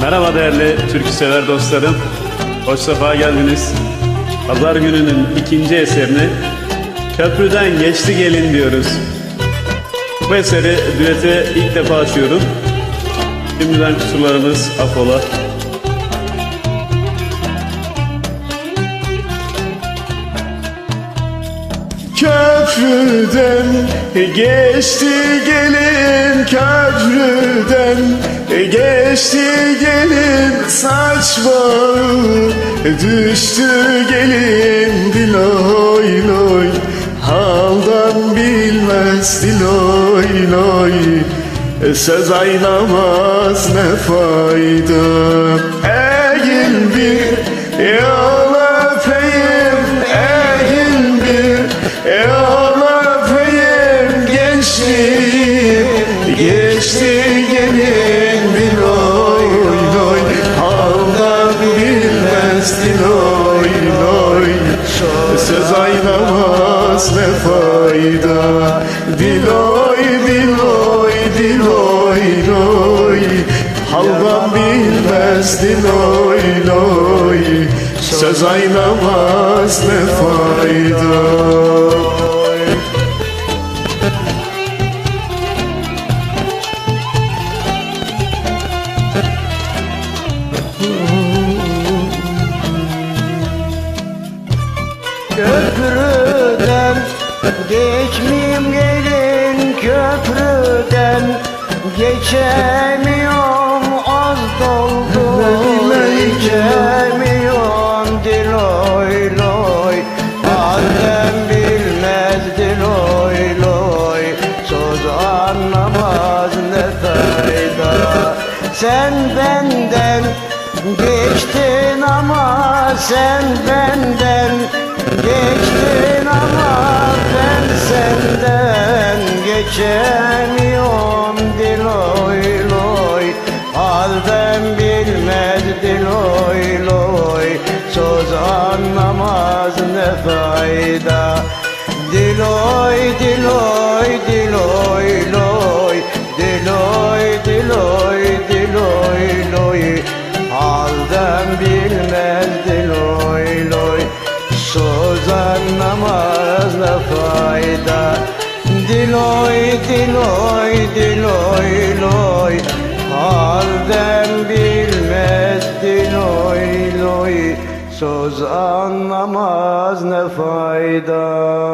Merhaba değerli türkü sever dostlarım. Hoş sefa geldiniz. Pazar gününün ikinci eserini Köprüden Geçti Gelin diyoruz. Bu eseri düete ilk defa açıyorum. Şimdiden kusurlarımız affola. Köprüden geçti gelin köprüden geçti gelin saç bağı düştü gelin diloy loy haldan bilmez diloy loy. Söz aynamaz ne fayda? Eğil bir yol öpeyim eğil bir yol geçti gelin bir oy loy haldan bilmez diloy loy söz aynamaz ne fayda. Diloy diloy diloy loy haldan bilmez diloy loy söz aynamaz ne fayda Köprüden geçmeyeyim gelin köprüden. Geçemiyorum az doldu Geçemiyorum. Diloy loy Adem bilmez diloy loy. Söz anlamaz ne fayda. Sen benden geçtin ama sen benden Geçtin ama ben senden geçemiyorum diloy loy. Halden bilmez diloy loy. Söz anlamaz ne fayda. Diloy diloy diloy Ne fayda. Diloy diloy diloy loy. Halden bilmez diloy loy. Söz anlamaz ne fayda